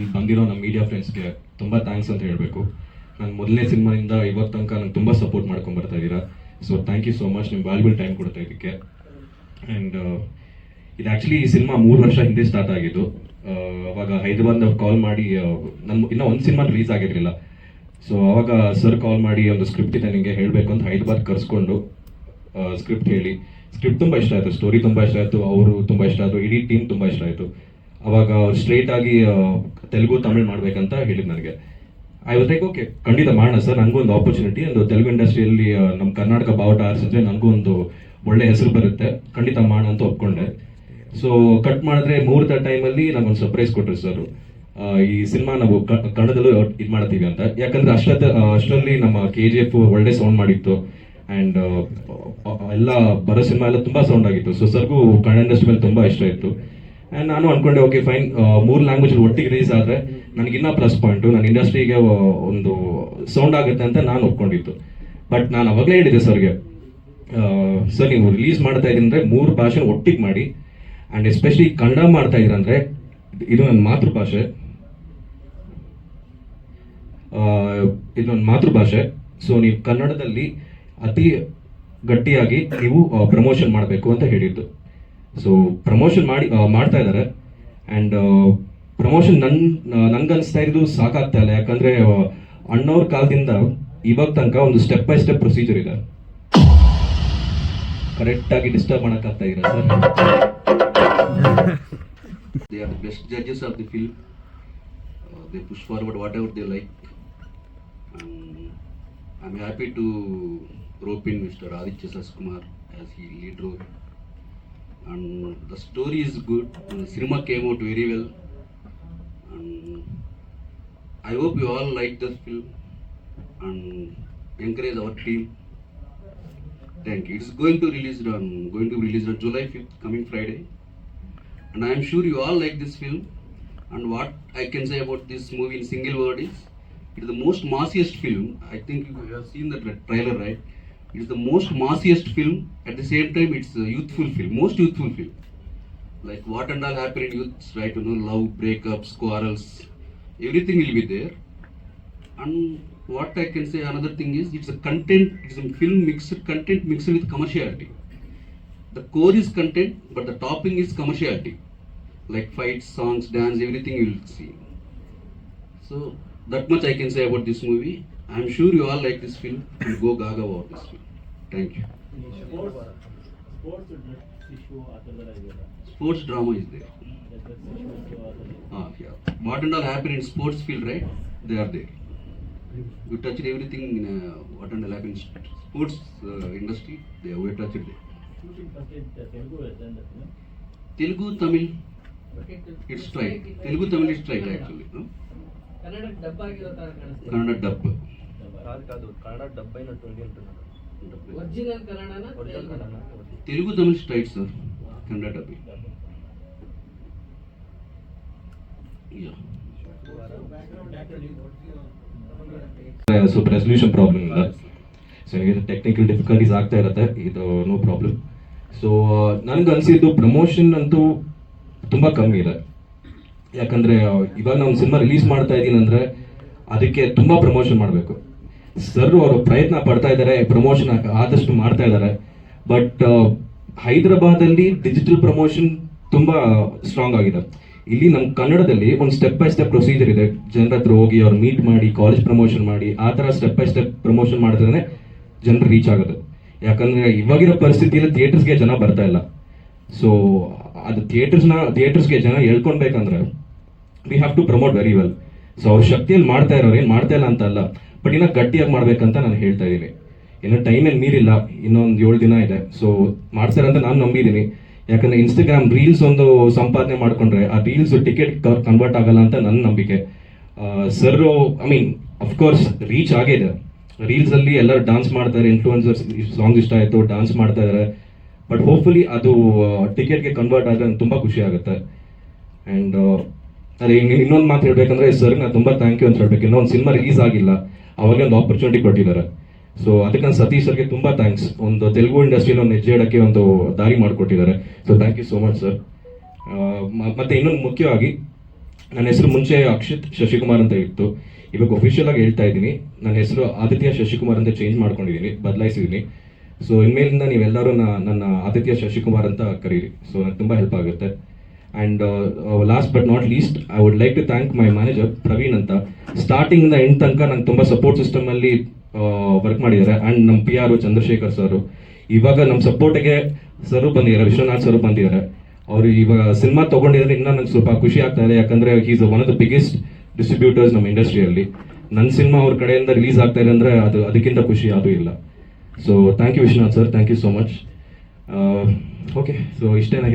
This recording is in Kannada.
ಇಲ್ಲಿ ಬಂದಿರೋ ನಮ್ಮ ಮೀಡಿಯಾ ಫ್ರೆಂಡ್ಸ್ಗೆ ತುಂಬ ಥ್ಯಾಂಕ್ಸ್ ಅಂತ ಹೇಳಬೇಕು. ನಾನು ಮೊದಲನೇ ಸಿನಿಮಾದಿಂದ ಇವತ್ತು ತನಕ ನಂಗೆ ತುಂಬ ಸಪೋರ್ಟ್ ಮಾಡ್ಕೊಂಡು ಬರ್ತಾ ಇದ್ದೀರಾ. So thank you so much ನಿಮ್ಮ ವ್ಯಾಲ್ಯೂಬಲ್ ಟೈಮ್ ಕೊಡ್ತಾ ಇದಕ್ಕೆ ಆ್ಯಂಡ್ ಇದು ಆ್ಯಕ್ಚುಲಿ ಈ ಸಿನಿಮಾ ಮೂರು ವರ್ಷ ಹಿಂದೆ ಸ್ಟಾರ್ಟ್ ಆಗಿದ್ದು. ಅವಾಗ ಅವಾಗ ಹೈದರಾಬಾದ್ ಕಾಲ್ ಮಾಡಿ ನನ್ನ ಇನ್ನೂ ಒಂದು ಸಿನಿಮಾ ರಿಲೀಸ್ ಆಗಿರಲಿಲ್ಲ. ಸೊ ಅವಾಗ ಸರ್ ಕಾಲ್ ಮಾಡಿ ಒಂದು ಸ್ಕ್ರಿಪ್ಟ್ ಇದೆ ನಿಮಗೆ ಹೇಳಬೇಕು ಅಂತ ಹೈದರಾಬಾದ್ ಕರೆಸ್ಕೊಂಡು ಸ್ಕ್ರಿಪ್ಟ್ ಹೇಳಿ. ಸ್ಕ್ರಿಪ್ಟ್ ತುಂಬ ಇಷ್ಟ ಆಯಿತು ಸ್ಟೋರಿ ತುಂಬ ಇಷ್ಟ ಆಯಿತು, ಅವರು ತುಂಬ ಇಷ್ಟ ಆಯಿತು, ಇಡೀ ಟೀಮ್ ತುಂಬ ಇಷ್ಟ ಆಯಿತು. ಅವಾಗ ಸ್ಟ್ರೇಟ್ ಆಗಿ ತೆಲುಗು, ತಮಿಳ್ ಮಾಡ್ಬೇಕಂತ ಹೇಳಿದ್ ನನಗೆ. ಐ ವಾಸ್ ಲೈಕ್ ಓಕೆ ಖಂಡಿತ ಮಾಡೋಣ ಸರ್, ನನಗೂ ಒಂದು ಆಪರ್ಚುನಿಟಿ ಒಂದು ತೆಲುಗು ಇಂಡಸ್ಟ್ರಿಯಲ್ಲಿ ನಮ್ಮ ಕರ್ನಾಟಕ ಬಾವುಟ ಆರಿಸಿದ್ರೆ ನನಗೂ ಒಂದು ಒಳ್ಳೆ ಹೆಸರು ಬರುತ್ತೆ. ಖಂಡಿತ ಮಾಡೋಣ ಅಂತ ಒಪ್ಕೊಂಡೆ. ಸೊ ಕಟ್ ಮಾಡಿದ್ರೆ ಮುಹೂರ್ತ ಟೈಮಲ್ಲಿ ನಮ್ಗೊಂದು ಸರ್ಪ್ರೈಸ್ ಕೊಟ್ಟರು ಸರ್ ಈ ಸಿನಿಮಾ ನಾವು ಕನ್ನಡದಲ್ಲೂ ಇದು ಮಾಡ್ತೀವಿ ಅಂತ. ಯಾಕಂದ್ರೆ ಅಷ್ಟದ ಅಷ್ಟರಲ್ಲಿ ನಮ್ಮ ಕೆ ಜಿ ಎಫ್ ಒಳ್ಳೆ ಸೌಂಡ್ ಮಾಡಿತ್ತು. ಆ್ಯಂಡ್ ಎಲ್ಲ ಬರೋ ಸಿನಿಮಾ ಎಲ್ಲ ತುಂಬ ಸೌಂಡ್ ಆಗಿತ್ತು. ಸೊ ಸರ್ಗೂ ಕನ್ನಡ ಇಂಡಸ್ಟ್ರಿ ಮೇಲೆ ತುಂಬ ಇಷ್ಟ ಇತ್ತು. ನಾನು ಅನ್ಕೊಂಡೆ ಓಕೆ ಫೈನ್ ಮೂರು ಲ್ಯಾಂಗ್ವೇಜ್ ಒಟ್ಟಿಗೆ ರಿಲೀಸ್ ಆದರೆ ನನಗಿನ್ನ ಪ್ಲಸ್ ಪಾಯಿಂಟು ನನ್ನ ಇಂಡಸ್ಟ್ರಿಗೆ ಒಂದು ಸೌಂಡ್ ಆಗುತ್ತೆ ಅಂತ ನಾನು ಒಪ್ಕೊಂಡಿತ್ತು ಬಟ್ ನಾನು ಅವಾಗಲೇ ಹೇಳಿದೆ ಸರ್ಗೆ ಸರ್ ನೀವು ರಿಲೀಸ್ ಮಾಡ್ತಾ ಇದ್ದೀನಿ ಅಂದರೆ ಮೂರು ಭಾಷೆ ಒಟ್ಟಿಗೆ ಮಾಡಿ ಆ್ಯಂಡ್ ಎಸ್ಪೆಷಲಿ ಕನ್ನಡ ಮಾಡ್ತಾ ಇದ್ದೀರಂದರೆ ಇದು ನನ್ನ ಮಾತೃಭಾಷೆ. ಇದು ನನ್ನ ಮಾತೃಭಾಷೆ. ಸೊ ನೀವು ಕನ್ನಡದಲ್ಲಿ ಅತಿ ಗಟ್ಟಿಯಾಗಿ ನೀವು ಪ್ರಮೋಷನ್ ಮಾಡಬೇಕು ಅಂತ ಹೇಳಿದ್ದು. ಸೊ ಪ್ರಮೋಷನ್ ಮಾಡಿ ಮಾಡ್ತಾ ಇದ್ದಾರೆ. ಆ್ಯಂಡ್ ಪ್ರಮೋಷನ್ ನನ್ ನನಗನ್ಸ್ತಾ ಇದ್ದು ಸಾಕಾಗ್ತಾ ಇಲ್ಲ. ಯಾಕಂದರೆ ಅಣ್ಣವ್ರ ಕಾಲದಿಂದ ಇವಾಗ ತನಕ ಒಂದು ಸ್ಟೆಪ್ ಬೈ ಸ್ಟೆಪ್ ಪ್ರೊಸೀಜರ್ ಇದೆ. ಕರೆಕ್ಟಾಗಿ ಡಿಸ್ಟರ್ಬ್ ಮಾಡೋಕ್ಕಾಗ್ತಾ ಇಲ್ಲ sir they are best judges of the film they push forward whatever they like I am happy to rope in mister Aditya ಸಸ್ಕುಮಾರ್ as ಈ ಲೀಡ್ರು And the story is good. The cinema came out very well. And I hope you all like this film and encourage our team. Thank you. It's going to release on going to be released on July 5th, coming Friday and I am sure you all like this film. And what I can say about this movie in single word is, it is the most massiest film. I think you have seen the tra- trailer, right? It is the most massiest film. At the same time, it's a youthful film, most youthful film. Like what and all happen in youth, right? You know, love, breakups, quarrels, everything will be there. And what I can say, another thing is, it's a content. It's a film mixed content mixed with commerciality the core is content, but the topping is commerciality, like fights, songs, dance, everything you will see. So that much I can say about this movie. I am sure you all like this film and go gaga over this film. Thank you. Sports drugs issue ಆ ಥರದ್ದೆಲ್ಲ ಇದೆಯಲ್ಲ Sports drama is there. Drugs issues ಆ ಥರ Ah, yeah. What and all happen in sports field, right? They are there. You touched everything in uh, what and all happen in sports uh, industry. They we touched there. Shooting first Telugu ಅಂತ Telugu, Tamil, it's straight. Telugu, Tamil is straight actually. No? Kannada ಡಬ್ಬ ಆಗಿರೋ ತರ ಕಾಣಿಸ್ತದೆ Kannada dub. కాదు కాదు కన్నడ డెబ్బై నట్టుంది అంటున్నాడు ಒರಿಜಿನಲ್ ಕನ್ನಡನ original Kannada Telugu Tamil straight sir Kannada dubbing yeah ಸ್ವಲ್ಪ ರೆಸಲ್ಯೂಷನ್ ಪ್ರಾಬ್ಲಮ್ ಇಲ್ಲ ಸೊ ನನಗೆ ಟೆಕ್ನಿಕಲ್ ಡಿಫಿಕಲ್ಟೀಸ್ ಆಗ್ತಾ ಇರುತ್ತೆ ಇದು ನೋ ಪ್ರಾಬ್ಲಮ್ ಸೊ ನನಗೆ ಅನಿಸಿದ್ದು ಪ್ರಮೋಷನ್ ಅಂತೂ ತುಂಬ ಕಮ್ಮಿ ಇದೆ ಯಾಕಂದರೆ ಇವಾಗ ನಾವು ಸಿನಿಮಾ ರಿಲೀಸ್ ಮಾಡ್ತಾ ಇದ್ದೀನಿ ಅಂದರೆ ಅದಕ್ಕೆ ತುಂಬ ಪ್ರಮೋಷನ್ ಮಾಡಬೇಕು ಸರ್ ಅವರು ಪ್ರಯತ್ನ ಪಡ್ತಾ ಇದ್ದಾರೆ ಪ್ರಮೋಷನ್ ಆದಷ್ಟು ಮಾಡ್ತಾ ಇದ್ದಾರೆ. ಬಟ್ ಹೈದರಾಬಾದಲ್ಲಿ ಡಿಜಿಟಲ್ ಪ್ರಮೋಷನ್ ತುಂಬ ಸ್ಟ್ರಾಂಗ್ ಆಗಿದೆ. ಇಲ್ಲಿ ನಮ್ಮ ಕನ್ನಡದಲ್ಲಿ ಒಂದು ಸ್ಟೆಪ್ ಬೈ ಸ್ಟೆಪ್ ಪ್ರೊಸೀಜರ್ ಇದೆ. ಜನರ ಹತ್ರ ಹೋಗಿ ಅವ್ರು ಮೀಟ್ ಮಾಡಿ ಕಾಲೇಜ್ ಪ್ರಮೋಷನ್ ಮಾಡಿ, ಆ ಥರ ಸ್ಟೆಪ್ ಬೈ ಸ್ಟೆಪ್ ಪ್ರಮೋಷನ್ ಮಾಡಿದ್ರೆ ಜನರು ರೀಚ್ ಆಗೋದು. ಯಾಕಂದ್ರೆ ಇವಾಗಿರೋ ಪರಿಸ್ಥಿತಿಯಲ್ಲಿ ಥಿಯೇಟರ್ಸ್ಗೆ ಜನ ಬರ್ತಾ ಇಲ್ಲ. ಸೊ ಅದು ಥಿಯೇಟರ್ಸ್ನ ಥಿಯೇಟರ್ಸ್ಗೆ ಜನ ಹೇಳ್ಕೊಳ್ಬೇಕಂದ್ರೆ we have to promote very well so ಅವ್ರ ಶಕ್ತಿಯಲ್ಲಿ ಮಾಡ್ತಾ ಇರೋರು ಏನು ಮಾಡ್ತಾ ಇಲ್ಲ ಅಂತ ಅಲ್ಲ. ಬಟ್ ಇನ್ನು ಗಟ್ಟಿಯಾಗಿ ಮಾಡ್ಬೇಕಂತ ನಾನು ಹೇಳ್ತಾ ಇದ್ದೀನಿ. ಇನ್ನು ಟೈಮಲ್ಲಿ ಮೀರಿಲ್ಲ, ಇನ್ನೊಂದು ಏಳು ದಿನ ಇದೆ. ಸೊ ಮಾಡ್ತಾರೆ ಅಂತ ನಾನು ನಂಬಿದ್ದೀನಿ ಯಾಕಂದ್ರೆ ಇನ್ಸ್ಟಾಗ್ರಾಮ್ ರೀಲ್ಸ್ ಒಂದು ಸಂಪಾದನೆ ಮಾಡ್ಕೊಂಡ್ರೆ ಆ ರೀಲ್ಸ್ ಟಿಕೆಟ್ ಕನ್ವರ್ಟ್ ಆಗಲ್ಲ ಅಂತ ನನ್ನ ನಂಬಿಕೆ. Sir I mean of course reach ಆಗಿದೆ. ರೀಲ್ಸ್ ಅಲ್ಲಿ ಎಲ್ಲರೂ ಡಾನ್ಸ್ ಮಾಡ್ತಾರೆ ಇನ್ಫ್ಲೂಯೆನ್ಸರ್ಸ್ ಸಾಂಗ್ ಇಷ್ಟ ಆಯ್ತು ಡಾನ್ಸ್ ಮಾಡ್ತಾ ಇದ್ದಾರೆ ಬಟ್ ಹೋಪ್ಫುಲಿ ಅದು ಟಿಕೆಟ್ಗೆ ಕನ್ವರ್ಟ್ ಆದರೆ ನಂಗೆ ತುಂಬ ಖುಷಿ ಆಗುತ್ತೆ. ಆ್ಯಂಡ್ ಅದೇ ಇನ್ನೊಂದು ಮಾತು ಹೇಳಬೇಕಂದ್ರೆ ಸರ್ ನಾನು ತುಂಬ ಥ್ಯಾಂಕ್ ಯು ಅಂತ ಹೇಳ್ಬೇಕು. ಇನ್ನೊಂದು ಸಿನಿಮಾ ರಿಲೀಸ್ ಆಗಿಲ್ಲ. ಅವಾಗಲೇ ಒಂದು ಆಪರ್ಚುನಿಟಿ ಕೊಟ್ಟಿದ್ದಾರೆ. ಸೊ ಅದಕ್ಕೆ ನಾನು ಸತೀಶ್ ಸರ್ಗೆ ತುಂಬ ಥ್ಯಾಂಕ್ಸ್ ಒಂದು ತೆಲುಗು ಇಂಡಸ್ಟ್ರಿಯಲ್ಲಿ ಒಂದು ಹೆಜ್ಜೆ ಇಡೋಕ್ಕೆ ಒಂದು ದಾರಿ ಮಾಡಿಕೊಟ್ಟಿದ್ದಾರೆ. So thank you so much sir ಮತ್ತೆ ಇನ್ನೊಂದು ಮುಖ್ಯವಾಗಿ, ನನ್ನ ಹೆಸರು ಮುಂಚೆ ಅಕ್ಷಿತ್ ಶಶಿಕುಮಾರ್ ಅಂತ ಇತ್ತು. ಇವಾಗ ಒಫಿಷಿಯಲ್ ಆಗಿ ಹೇಳ್ತಾ ಇದ್ದೀನಿ. ನನ್ನ ಹೆಸರು ಆದಿತ್ಯ ಶಶಿಕುಮಾರ್ ಅಂತ ಚೇಂಜ್ ಮಾಡ್ಕೊಂಡಿದ್ದೀನಿ, ಬದಲಾಯಿಸಿದ್ದೀನಿ. ಸೊ ಇನ್ಮೇಲಿಂದ ನೀವೆಲ್ಲರೂ ನನ್ನ ಆದಿತ್ಯ ಶಶಿಕುಮಾರ್ ಅಂತ ಕರೀರಿ. ಸೊ ನನಗೆ ತುಂಬ ಹೆಲ್ಪ್ ಆಗುತ್ತೆ. And last but not least I would like to thank my manager Praveen ಅಂತ. ಸ್ಟಾರ್ಟಿಂಗಿಂದ ಎಂಡ್ ತನಕ ನಂಗೆ ತುಂಬ ಸಪೋರ್ಟ್ ಸಿಸ್ಟಮಲ್ಲಿ ವರ್ಕ್ ಮಾಡಿದ್ದಾರೆ. ಆ್ಯಂಡ್ ನಮ್ಮ ಪಿ ಆರ್ ಚಂದ್ರಶೇಖರ್ ಸರ್. ಇವಾಗ ನಮ್ಮ ಸಪೋರ್ಟಿಗೆ ಸರ್ ಬಂದಿದ್ದಾರೆ, ವಿಶ್ವನಾಥ್ ಸರ್ ಬಂದಿದ್ದಾರೆ. ಅವರು ಇವಾಗ ಸಿನಿಮಾ ತೊಗೊಂಡಿದ್ರೆ ಇನ್ನೂ ನಂಗೆ ಸ್ವಲ್ಪ ಖುಷಿ ಆಗ್ತಾ ಇದೆ. ಯಾಕಂದರೆ is one of the biggest distributors ನಮ್ಮ ಇಂಡಸ್ಟ್ರಿಯಲ್ಲಿ ನನ್ನ ಸಿನಿಮಾ ಅವ್ರ ಕಡೆಯಿಂದ ರಿಲೀಸ್ ಆಗ್ತಾ ಇದೆ ಅಂದರೆ ಅದು, ಅದಕ್ಕಿಂತ ಖುಷಿ ಯಾವುದೂ ಇಲ್ಲ. So thank you Vishwanath sir. Thank you so much okay so ಇಷ್ಟೇ ನಾನು